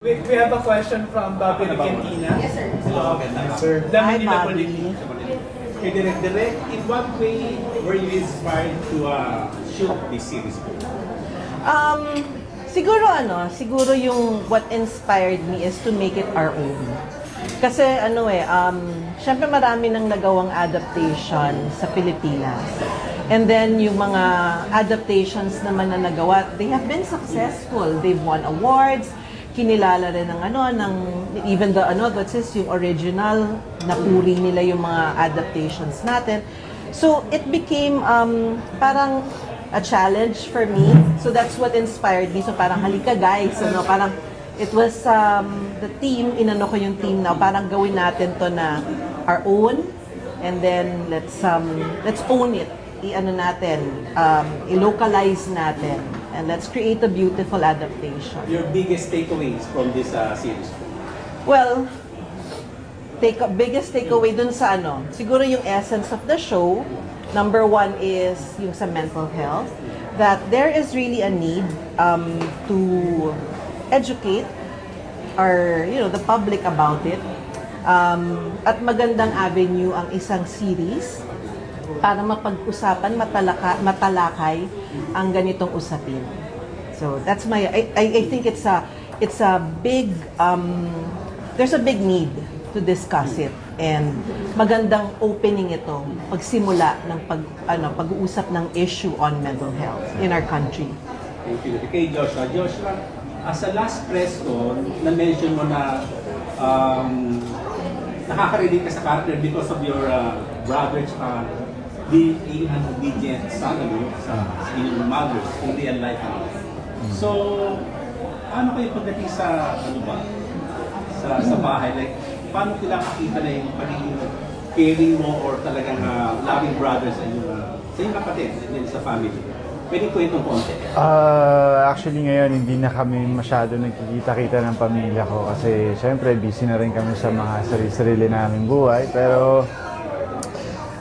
We, we have a question from Bobby Regentina. Yes, sir. Hello, magandang sir. The Hi, Bobby. Okay, direct, direct, in what way were you inspired to uh, shoot this series? Um, siguro ano, siguro yung what inspired me is to make it our own. Kasi ano eh, um, syempre marami nang nagawang adaptation sa Pilipinas. And then yung mga adaptations naman na nagawa, they have been successful. They've won awards, kinilala rin ng ano, ng even the ano, what's this, yung original, napuri nila yung mga adaptations natin. So it became um, parang a challenge for me. So that's what inspired me. So parang halika guys, ano, parang it was um, the team, inano ko yung team na parang gawin natin to na our own and then let's um let's own it. I-ano natin, um, i-localize natin and let's create a beautiful adaptation. Your biggest takeaways from this uh, series? Well, take biggest takeaway dun sa ano, siguro yung essence of the show, number one is yung sa mental health, that there is really a need um, to educate our, you know, the public about it. Um, at magandang avenue ang isang series para mapag-usapan, matalaka, matalakay ang ganitong usapin. So that's my I, I, I think it's a it's a big um, there's a big need to discuss it and magandang opening ito pagsimula ng pag ano pag-uusap ng issue on mental health in our country. Thank you. Kay Joshua. Joshua, as a last press con, na-mention mo na um, nakaka-relate ka sa character because of your uh, brother uh, being an obedient son sa, sa inyong mothers in real life. So, ano kayo pagdating sa, ano ba, sa, sa bahay? Like, paano sila makita na yung pagiging caring mo or talagang uh, loving brothers sa inyong, uh, sa inyong kapatid and then sa family? Pwede kwentong konti. Ah, actually ngayon hindi na kami masyado nagkikita-kita ng pamilya ko kasi syempre busy na rin kami sa mga sarili-sarili naming buhay pero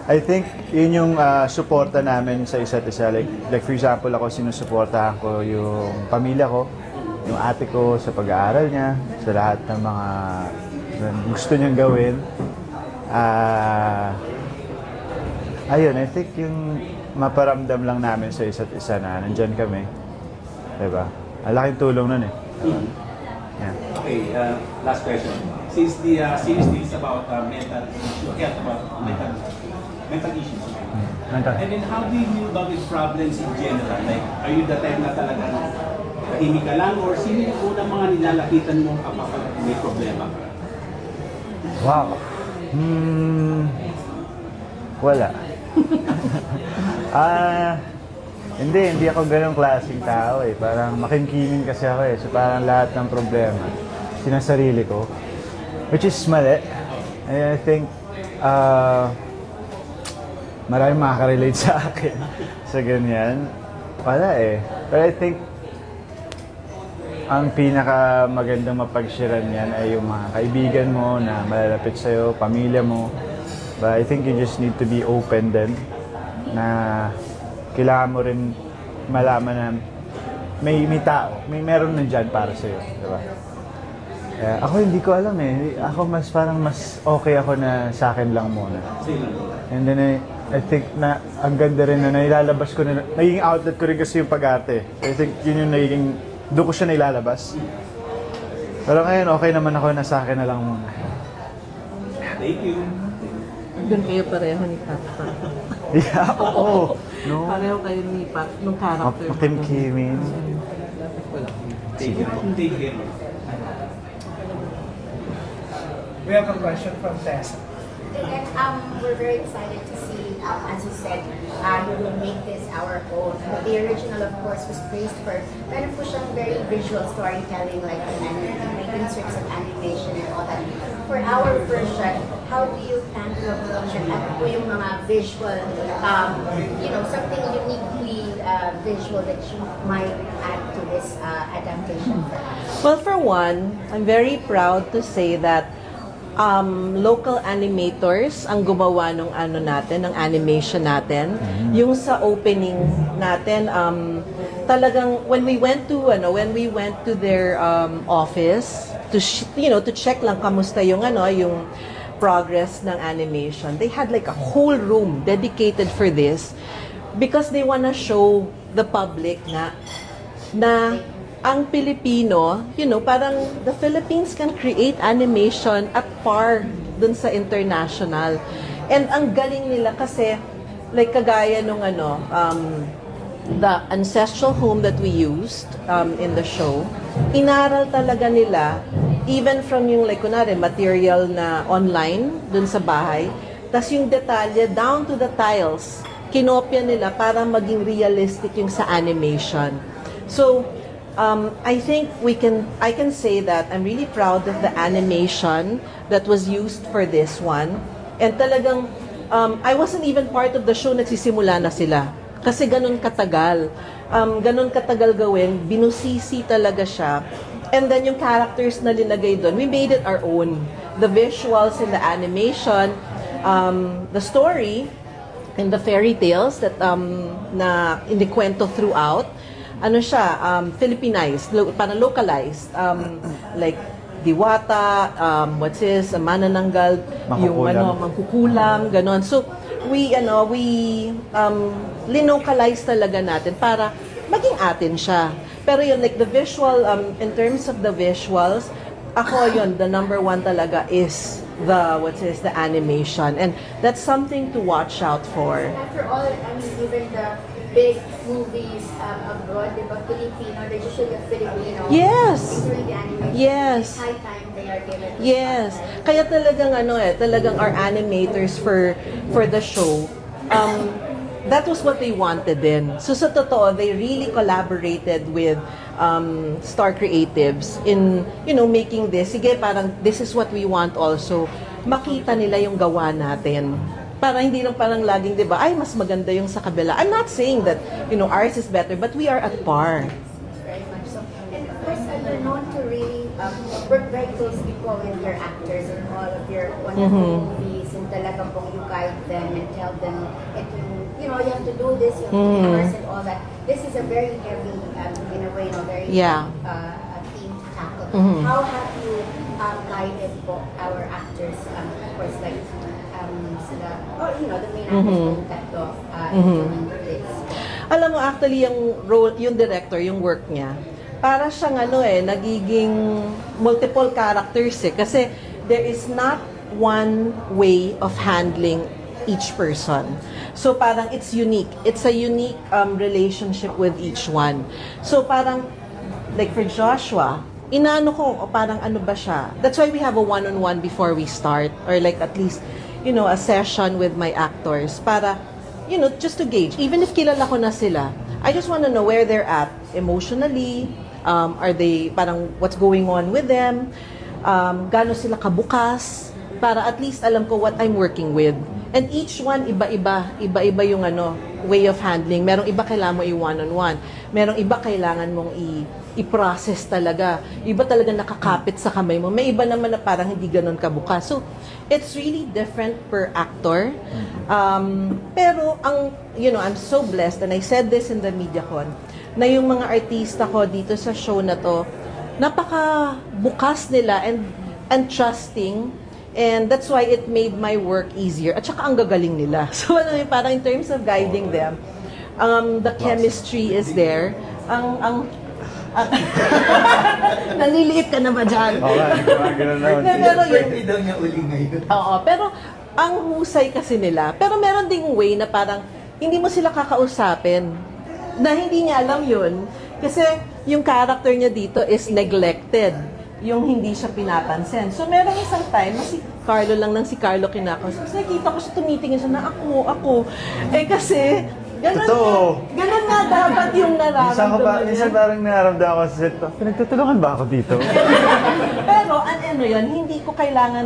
I think yun yung ah, suporta namin sa isa't isa like, like for example ako sinusuportahan ko yung pamilya ko yung ate ko sa pag-aaral niya sa lahat ng mga gusto niyang gawin ah ayun I think yung maparamdam lang namin sa isa't isa na nandyan kami. Diba? Ang laking tulong nun eh. Yeah. Okay, uh, last question. Since the uh, series deals about uh, mental issue, health about mental mental issues. Mental. And then how do you deal about with problems in general? Like, are you the type na talagang tahimik ka lang or sino yung unang mga nilalapitan mo kapag may problema? Wow. Hmm. Wala. ah, hindi, hindi ako ganong klaseng tao eh. Parang makimkimin kasi ako eh. So parang lahat ng problema, sinasarili ko. Which is mali. And I think, uh, maraming makaka-relate sa akin sa ganyan. Wala eh. But I think, ang pinaka magandang mapagshiran yan ay yung mga kaibigan mo na malalapit sa'yo, pamilya mo. But I think you just need to be open din na kailangan mo rin malaman na may, may tao, may meron nandyan para sa'yo. Di Kaya ako hindi ko alam eh. Ako mas parang mas okay ako na sa akin lang muna. And then I, I think na ang ganda rin na nailalabas ko na, naging outlet ko rin kasi yung pag-arte. I think yun yung naging, doon ko siya nailalabas. Pero ngayon okay naman ako na sa akin na lang muna. Thank you. Doon kayo pareho ni Papa. Yeah, oo. No? Pareho kayo ni Pat, nung character. Makimkimin. Thank you. Thank you. We have a question from Tessa. And um, we're very excited to see, um, as you said, uh, you will make this our own. The original, of course, was praised for meron po siyang very visual storytelling, like an anim- making strips of animation and all that. For our version, how do you plan to approach it? Ano po yung mga visual, um, you know, something uniquely uh, visual that you might add to this uh, adaptation for us? Well, for one, I'm very proud to say that um, local animators ang gumawa ng ano natin, ng animation natin. Yung sa opening natin, um, talagang when we went to ano when we went to their um, office to you know to check lang kamusta yung ano yung progress ng animation they had like a whole room dedicated for this because they wanna show the public na na ang Pilipino, you know, parang the Philippines can create animation at par dun sa international. And ang galing nila kasi, like kagaya nung ano, um, the ancestral home that we used um, in the show, inaral talaga nila, even from yung, like, kunwari, material na online dun sa bahay, tas yung detalye down to the tiles, kinopya nila para maging realistic yung sa animation. So, um, I think we can, I can say that I'm really proud of the animation that was used for this one. And talagang, um, I wasn't even part of the show, nagsisimula na sila. Kasi ganun katagal. Um, ganun katagal gawin, binusisi talaga siya. And then yung characters na linagay doon, we made it our own. The visuals and the animation, um, the story, and the fairy tales that um, na inikwento throughout, ano siya, um, Filipinized, lo, parang localized, um, like Diwata, um, what's this, Manananggal, yung Mangkukulam. ano, mangkukulam, ganon. So, we, ano, we um, linocalize talaga natin para maging atin siya. Pero yun, like the visual, um, in terms of the visuals, ako yun, the number one talaga is the, what's this, the animation. And that's something to watch out for. After all, I mean, even the big movies um, abroad, di ba, Filipino, they're usually a Filipino. Yes. The animation. Yes. It's high time they are given. Yes. spotlight. Kaya talagang ano eh, talagang our animators for for the show, um, that was what they wanted din. So sa totoo, they really collaborated with um, Star Creatives in, you know, making this. Sige, parang this is what we want also. Makita nila yung gawa natin. Para hindi lang parang laging, di ba, ay, mas maganda yung sa kabila. I'm not saying that, you know, ours is better, but we are at par. Very much so. And of course, you're known to really um, work very closely po with your actors in all of your wonderful Mhm. movies and talagang pong you guide them and tell them, and you, know, you have to do this, you have to Mhm. rehearse and all that. This is a very heavy, um, in a way, you know, very Yeah. uh, theme to tackle. Mhm. How have you um, guided po our actors, um, of course, like um, sila, or you know, the main actors Mhm. mm Tatlo, uh, Mhm. this? Alam mo, actually, yung role, yung director, yung work niya, para siyang ano eh, nagiging multiple characters eh. Kasi there is not one way of handling each person. So parang it's unique. It's a unique um, relationship with each one. So parang, like for Joshua, inaano ko, o parang ano ba siya? That's why we have a one-on-one before we start. Or like at least, you know, a session with my actors para you know, just to gauge. Even if kilala ko na sila, I just want to know where they're at emotionally. Um, are they, parang what's going on with them? Um, gaano sila kabukas? Para at least alam ko what I'm working with. And each one, iba-iba. Iba-iba yung ano, way of handling. Merong iba kailangan mo i-one-on-one. Merong iba kailangan mong i- i-process talaga. Iba talaga nakakapit sa kamay mo. May iba naman na parang hindi ganun kabukas. So, it's really different per actor. Um, pero ang, you know, I'm so blessed and I said this in the MediaCon na yung mga artista ko dito sa show na to, napaka bukas nila and and trusting and that's why it made my work easier. At saka ang gagaling nila. So ano yun, parang in terms of guiding them, um, the chemistry is there. Ang ang- Naliliit ka na ba dyan? Oo nga, naman. Hindi, pero yun, Birthday daw niya uli ngayon. Oo, pero ang husay kasi nila. Pero meron ding way na parang hindi mo sila kakausapin. Na hindi niya alam yun. Kasi yung character niya dito is neglected. Yung hindi siya pinapansin. So meron isang time na si Carlo lang lang si Carlo kinakausap. Tapos nakikita ko siya tumitingin siya na ako, ako. Eh kasi, ganun Totoo. nga, ganun nga dapat yung Minsan, ko ba, nararamdaman minsan parang naramdaman ko sa set, pinagtutulungan ba ako dito? Pero an ano yan, hindi ko kailangan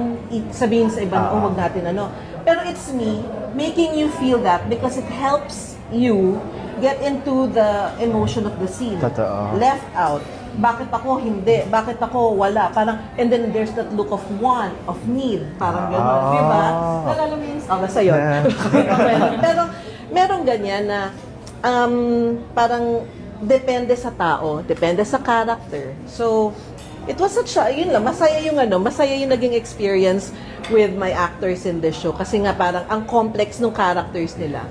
sabihin sa iba na, oh, wag natin ano. Pero it's me making you feel that because it helps you get into the emotion of the scene. Totoo. Left out. Bakit ako hindi? Bakit ako wala? Parang, and then there's that look of want, of need. Parang gano'n. Ah. Di ba? Nalala mo yung... Oh, basta yun. Yeah. Pero, merong ganyan na, um, parang, depende sa tao, depende sa character. So, it was such a, yun lang, masaya yung ano, masaya yung naging experience with my actors in this show. Kasi nga parang ang complex ng characters nila.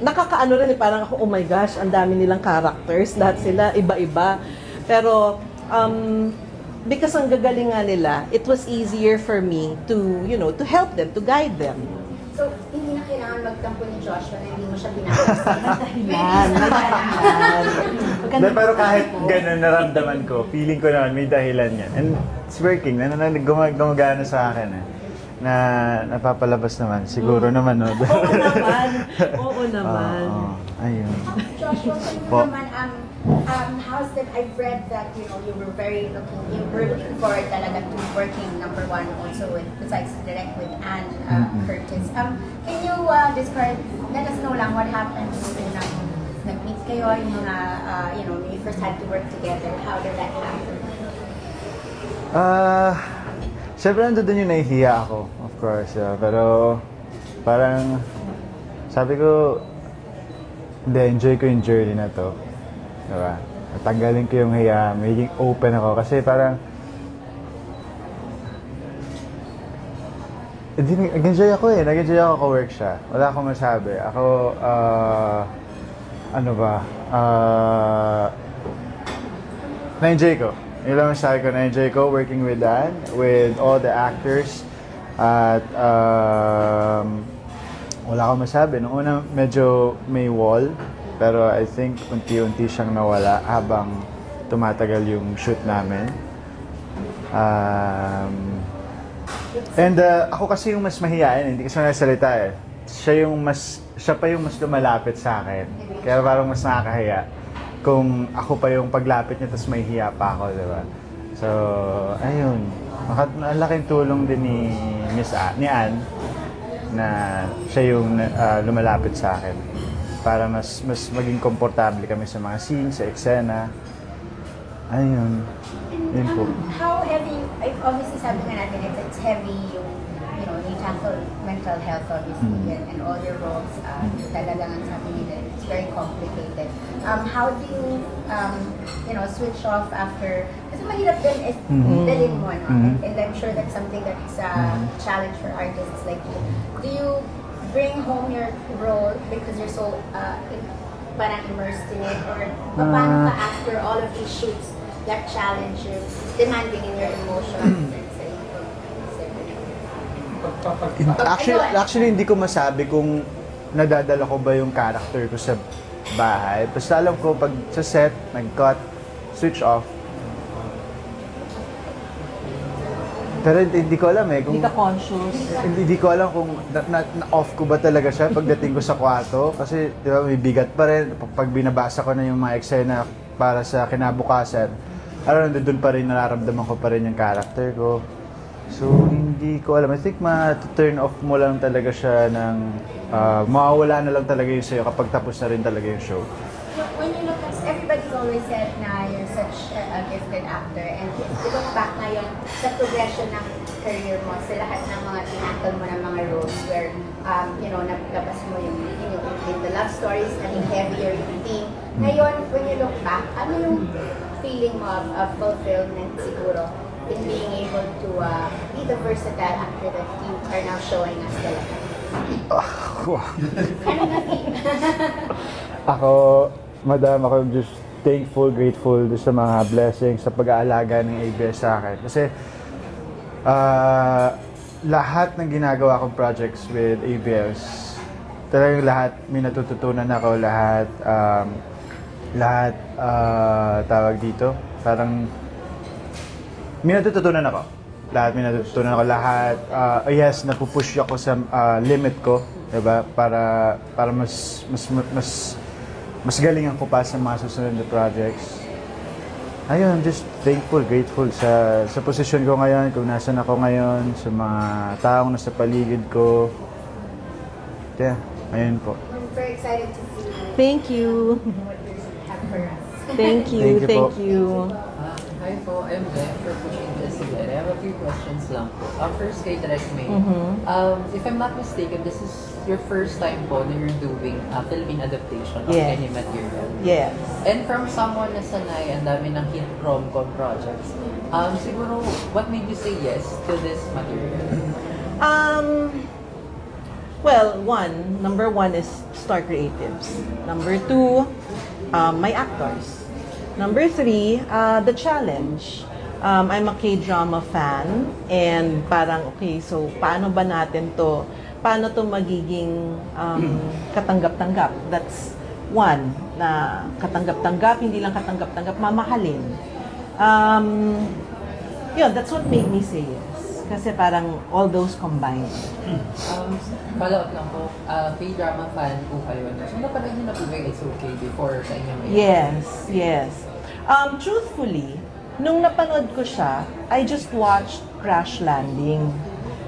Nakakaano rin, parang ako, oh my gosh, ang dami nilang characters, lahat sila iba-iba. Pero, um, because ang gagaling nga nila, it was easier for me to, you know, to help them, to guide them. So, kailangan magtampo ni Joshua na hindi mo siya pinapansin. Hindi, pero kahit ganun naramdaman ko, feeling ko naman may dahilan yan. And it's working. Na, na, gumag- gumagana sa akin eh. Na napapalabas naman. Siguro naman, no? Oo naman. Oo naman. Oo, ayun. Joshua, can you Po. naman, um, um, how's that, I've read that, you know, you were very looking, you were looking forward talaga to working, number one, also with, besides direct with Anne uh. Curtis. Um, can you uh, describe, let us know lang what happened when um, nag-meet kayo, yung mga, uh, you know, you first had to work together, how did that happen? Ah, syempre nandun din yung nahihiya ako, of course. yeah. Pero parang sabi ko, hindi, enjoy ko yung journey na to. Diba? Natanggalin ko yung hiya, magiging open ako. Kasi parang, hindi, nag-enjoy ako eh. Nag-enjoy ako ka-work siya. Wala akong masabi. Ako, ah, ano ba, ah, na-enjoy ko. Yun lang ang sabi ko, na-enjoy ko working with Dan, with all the actors. At um, wala akong masabi. Noong una, medyo may wall. Pero I think unti-unti siyang nawala habang tumatagal yung shoot namin. Um, and uh, ako kasi yung mas mahihain, hindi kasi nagsalita eh. Siya yung mas, siya pa yung mas lumalapit sa akin. Kaya parang mas nakakahiya kung ako pa yung paglapit niya tapos may hiya pa ako, di ba? So, ayun. Ang laking tulong din ni Miss A, ni Ann na siya yung uh, lumalapit sa akin para mas mas maging komportable kami sa mga scenes, sa eksena. Ayun. Yun po. Um, how heavy, obviously sabi nga natin, it's, it's heavy yung, you know, you tackle mental health obviously Mm. and, and all your roles, uh, talagang ang sabi nila, it's very complicated. Um, how do you, um, you know, switch off after, kasi mahirap din Mhm. dalhin mo, no? Mhm. and, and I'm sure that's something that's a Mhm. challenge for artists like you. Do you bring home your role because you're so, uh, in, parang immersed in it, or paano ka Ah. after all of these shoots that challenge you, demanding in your emotions sa Actually, actually hindi ko masabi kung nadadala ko ba yung character ko sa bahay. Basta alam ko pag sa set, nag-cut, switch off. Pero hindi, hindi ko alam eh kung Hindi ka conscious. hindi, hindi ko alam kung na, na, na-off ko ba talaga siya pagdating ko sa kwarto. Kasi, di ba, may bigat pa rin. Pag, pag binabasa ko na yung mga eksena para sa kinabukasan, alam doon pa rin nararamdaman ko pa rin yung character ko. So, hindi ko alam. I think ma-turn off mo lang talaga siya ng... ah, mawawala na lang talaga yun sa'yo kapag tapos na rin talaga yung show. When you look at, everybody's always said na you're such a, a gifted actor and if you look back ngayon sa progression ng career mo, sa lahat ng mga tinakal mo ng mga roles where, um, you know, naglabas mo yung, you know, in the love stories, naging heavier yung theme. Ngayon, when you look back, ano yung feeling mo of, of fulfillment siguro in being able to uh, be the versatile actor that you are now showing us talaga? Ano na? Ako, madam, ako just thankful, grateful doon sa mga blessings, sa pag-aalaga ng ABS sa akin. Kasi, ah, lahat ng ginagawa kong projects with ABS, talagang lahat, may natututunan ako, lahat, um, lahat, ah, tawag dito, parang, may natututunan ako. Lahat may natututunan ako. Lahat, ah, yes, napupush ako sa ah, limit ko, 'di ba? Para para mas mas mas mas galingan ko pa sa mga susunod na projects. Ayun, I'm just thankful, grateful sa sa posisyon ko ngayon, kung nasan ako ngayon, sa mga taong nasa paligid ko. Yeah, ayun po. I'm very excited to see Thank you. what you. Thank you. Thank you Thank you. Hi po, I'm Glenn for pushing this again. I have a few questions lang po. Uh, first kay May. Mhm. Um, if I'm not mistaken, this is your first time po na you're doing a Philippine adaptation of Yes. any material. Yes. And from someone na sanay, ang dami ng hit rom-com projects, um, siguro, what made you say yes to this material? Um, well, one, number one is Star Creatives. Number two, um, my actors. Number three, uh, the challenge. Um, I'm a K-drama fan and parang, okay, so paano ba natin to, paano to magiging um, katanggap-tanggap? That's one, na katanggap-tanggap, hindi lang katanggap-tanggap, mamahalin. Um, yun, that's what made me say yes. Kasi parang all those combined. Um, follow up lang po, uh, K-drama fan po kayo. So, napanood niyo na po ba It's Okay before sa inyo Yes, yes. Um, truthfully, nung napanood ko siya, I just watched Crash Landing.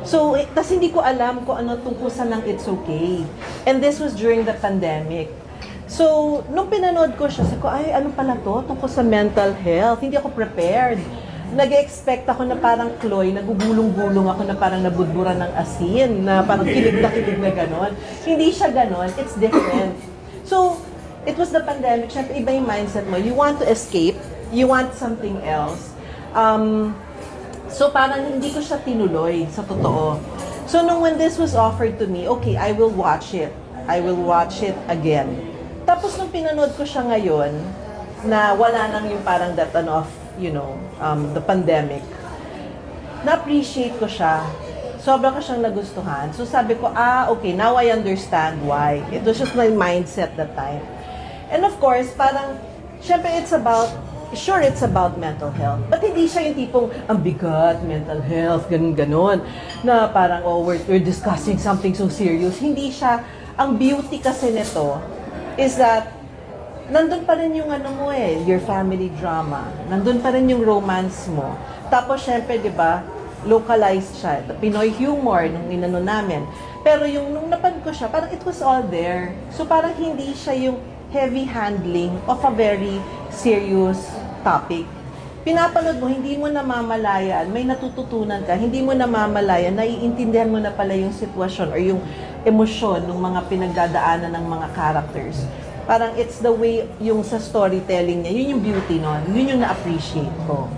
So, eh, tas hindi ko alam kung ano tungkusan ng It's Okay. And this was during the pandemic. So, nung pinanood ko siya, sabi ko, ay, ano pala to? Tungkol sa mental health. Hindi ako prepared. Nag-expect ako na parang Chloe, nagugulong-gulong ako na parang nabudbura ng asin, na parang kilig na kilig na ganon. Hindi siya ganon. It's different. So, it was the pandemic. Siyempre, iba yung mindset mo. You want to escape. You want something else. Um, so, parang hindi ko siya tinuloy sa totoo. So, nung when this was offered to me, okay, I will watch it. I will watch it again. Tapos, nung pinanood ko siya ngayon, na wala nang yung parang that ano of, you know, um, the pandemic, na-appreciate ko siya. Sobra ko siyang nagustuhan. So sabi ko, ah, okay, now I understand why. It was just my mindset that time. And of course, parang, syempre it's about, sure it's about mental health. But hindi siya yung tipong, ang bigat, mental health, ganun ganon Na parang, oh, we're, we're discussing something so serious. Hindi siya, ang beauty kasi nito is that nandun pa rin yung ano mo eh, your family drama. Nandun pa rin yung romance mo. Tapos, syempre, di ba, localized siya. The Pinoy humor nung inano namin. Pero yung nung napan ko siya, parang it was all there. So parang hindi siya yung heavy handling of a very serious topic. Pinapanood mo, hindi mo namamalayan, may natututunan ka, hindi mo namamalayan, naiintindihan mo na pala yung sitwasyon or yung emosyon ng mga pinagdadaanan ng mga characters. Parang it's the way yung sa storytelling niya, yun yung beauty nun, yun yung na-appreciate ko.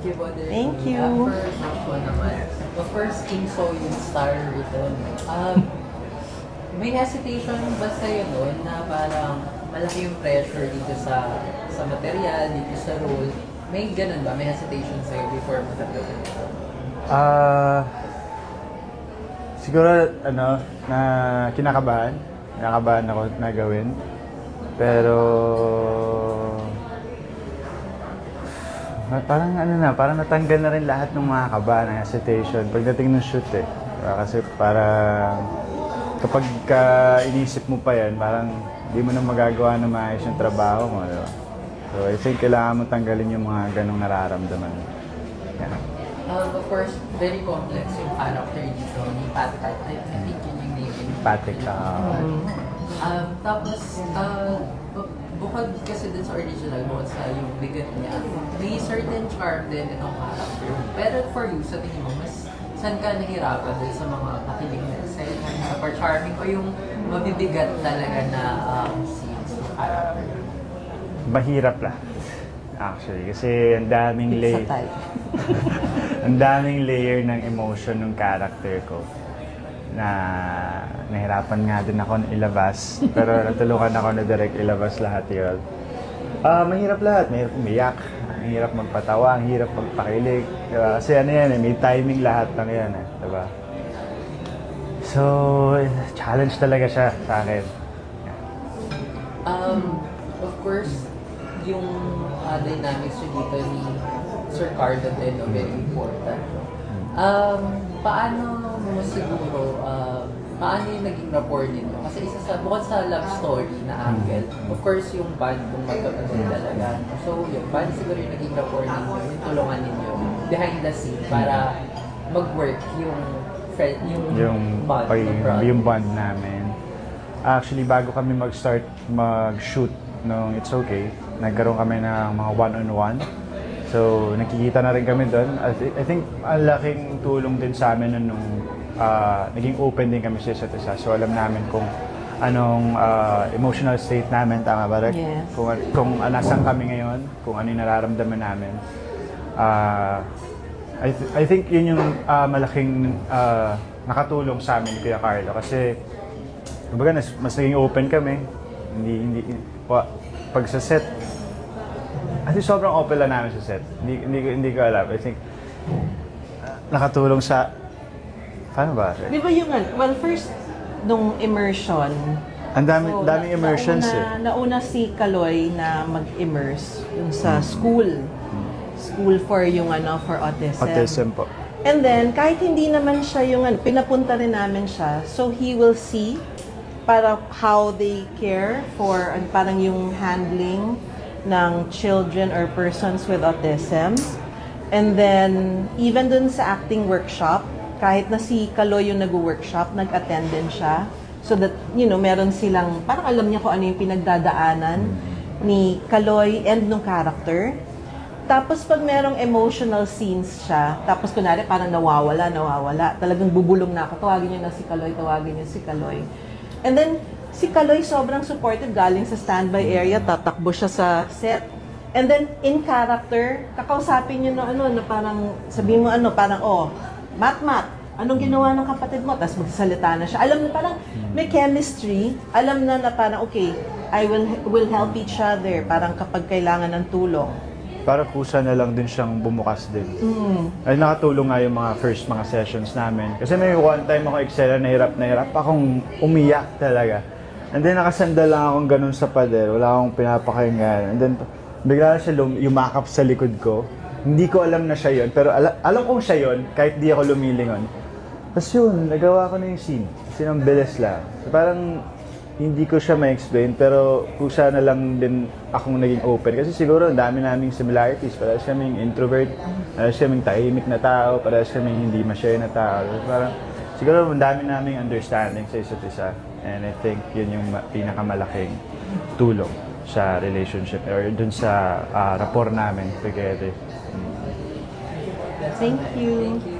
Thank you. Thank you. Uh, for Joshua naman, of course, King So yung star written. Um, may hesitation ba sa'yo doon na parang malaki yung pressure dito sa sa material, dito sa role? May ganun ba? May hesitation sa'yo before mo ito? Ah, siguro, ano, na kinakabahan. Kinakabahan ako na gawin. Pero, ah, parang ano na, parang natanggal na rin lahat ng mga kaba, ng hesitation pagdating ng shoot eh. Diba? Kasi para kapag ka inisip mo pa yan, parang hindi mo na magagawa na maayos yung trabaho mo. Diba? So I think kailangan mo tanggalin yung mga ganong nararamdaman. Yan. Um, of course, very complex yung character dito ni Pat Pat. I I think yun yung name. Patrick, ah, Um, tapos, uh, bu- bukod kasi dun sa original, bukod sa yung bigat niya, may certain charm din itong character. Pero for you, sa tingin mo, mas saan ka nahirapan dun sa mga kakilig na part charming o yung mabibigat talaga na um, scenes ng character? mahirap lang. Actually, kasi ang daming layer. ang daming layer ng emotion ng character ko na nahirapan nga din ako ilabas pero natulungan ako na direct ilabas lahat yun. Ah, mahirap lahat. Mahirap umiyak. Ang hirap magpatawa. Ang hirap magpakilig. Diba? Kasi ano yan eh, may timing lahat ng yan eh. Diba? So, challenge talaga siya sa akin. Um, of course, yung uh, dynamics nyo dito ni Sir Cardo din, no, very important. Um, paano mo siguro, um, paano yung naging rapport ninyo? Kasi isa sa, bukod sa love story na angle, of course yung band kung magkakasal talaga. So, yun, paano siguro yung naging rapport ninyo, yung tulungan ninyo behind the scene para mag-work yung friend, yung, yung bond, pag, ng project? yung bond namin. Actually, bago kami mag-start mag-shoot nung It's Okay, nagkaroon kami ng mga one-on-one. So, nakikita na rin kami doon. I, thi- I think ang laking tulong din sa amin nun nung ah, naging open din kami sa isa't isa. So alam namin kung anong ah, emotional state namin, tama ba, Rek? Yes. Kung, kung nasaan kami ngayon, kung ano yung nararamdaman namin. Ah, I, th- I think yun yung ah, malaking ah, nakatulong sa amin ni Kuya Carlo kasi kumbaga nas, mas naging open kami. Hindi, hindi, wa, pag sa set, I think sobrang open lang namin sa set. Hindi, hindi, hindi ko alam. I think nakatulong sa, paano ba? Di ba yung, ano, well, first, nung immersion, Ang dami, So, daming immersions nauna, eh. Nauna si Kaloy na mag-immerse yung sa school. School for yung ano, for autism. Autism po. And then, kahit hindi naman siya yung ano, pinapunta rin namin siya. So, he will see para how they care for ano, parang yung handling ng children or persons with autism. And then, even dun sa acting workshop, kahit na si Kaloy yung nag-workshop, nag-attend din siya. So that, you know, meron silang, parang alam niya kung ano yung pinagdadaanan ni Kaloy and nung character. Tapos pag merong emotional scenes siya, tapos kunwari parang nawawala, nawawala, talagang bubulong na ako, tawagin niyo na si Kaloy, tawagin niyo si Kaloy. And then, si Kaloy sobrang supportive galing sa standby area, tatakbo siya sa set. And then, in character, kakausapin niyo na ano, na parang, sabihin mo ano, parang, oh, Mat Mat, anong ginawa ng kapatid mo? Tapos magsalita na siya. Alam na parang may chemistry. Alam na na parang, okay, I will will help each other. Parang kapag kailangan ng tulong. Para kusa na lang din siyang bumukas din. Ay nakatulong nga yung mga first mga sessions namin. Kasi may one time ako Excel na hirap na hirap akong umiyak talaga. And then nakasandal lang akong ganun sa pader, wala akong pinapakinggan. And then bigla na siya lum- yumakap sa likod ko. Hindi ko alam na siya yon pero ala- alam kong siya yon kahit di ako lumilingon. Tapos yun, nagawa ko na yung scene. Kasi ang bilis lang. So, parang hindi ko siya ma-explain pero kusa na lang din akong naging open kasi siguro ang dami naming similarities parehas kaming introvert parehas kaming tahimik na tao parehas kaming hindi ma-share na tao parang siguro ang dami naming understanding sa isa't isa and I think yun yung ma- pinakamalaking tulong sa relationship or dun sa ah, rapport namin together. Thank you. Thank you.